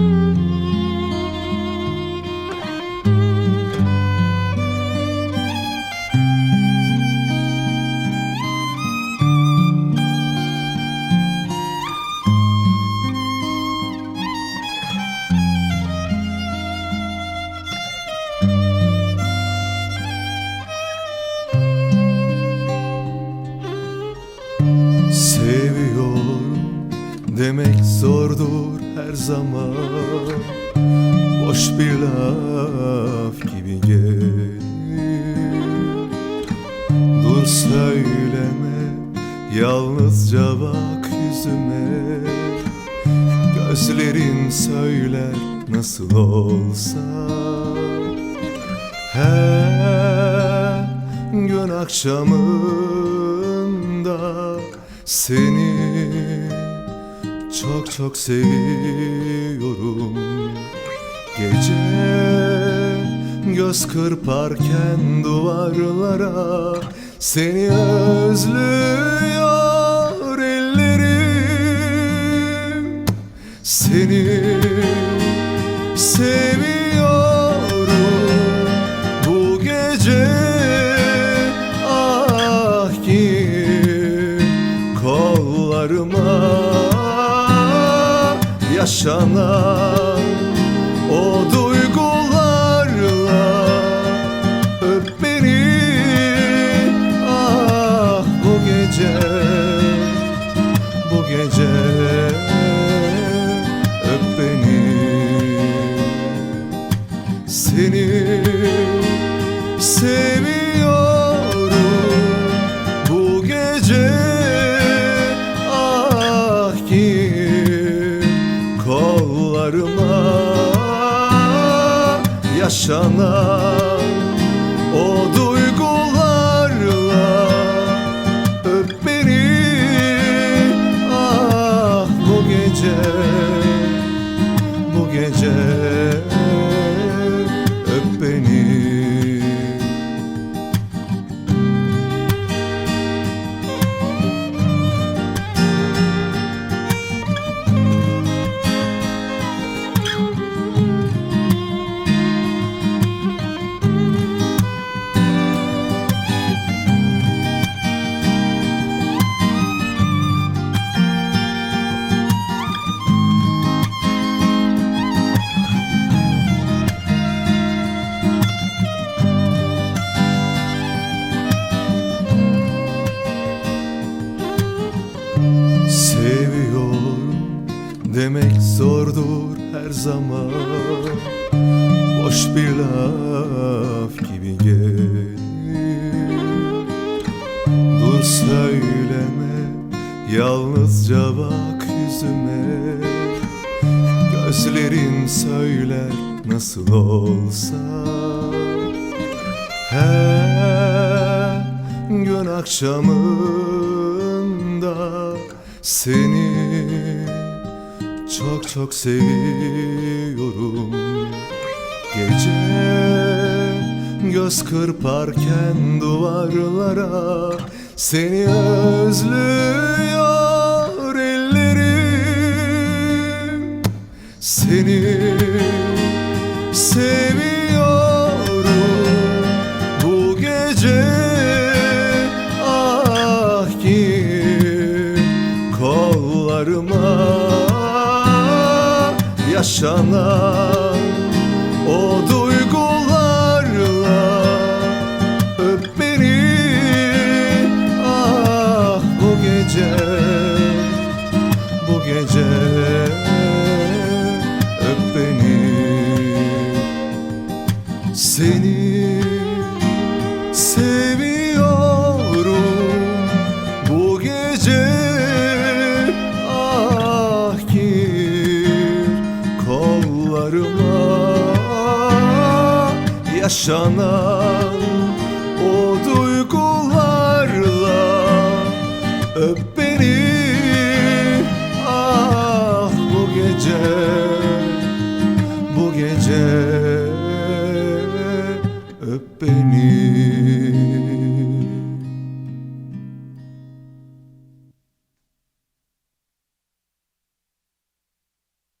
Mm-hmm. Demek zordur her zaman. Boş bir laf gibi gelir. Dur söyleme yalnızca bak yüzüme. Gözlerin söyler nasıl olsa. Her gün akşamında seni çok çok seviyorum. Gece göz kırparken duvarlara Seni özlüyor ellerim. Seni seviyorum. Bu gece Ah gir kollarıma yaşanan o duygularla öp beni. Ah bu gece bu gece öp beni. Seni seviyorum yaşanan o duygularla öp beni. Ah bu gece bu gece demek zordur her zaman. Boş bir laf gibi gelir. Dur söyleme yalnızca bak yüzüme. Gözlerin söyler nasıl olsa. Her gün akşamında seni çok çok seviyorum. Gece göz kırparken duvarlara seni özlüyor ellerim. Seni seviyorum yaşanan o duygularla öp beni. Ah bu gece bu gece öp beni. Seni seviyorum yaşanan o duygularla öp beni. Ah bu gece bu gece öp beni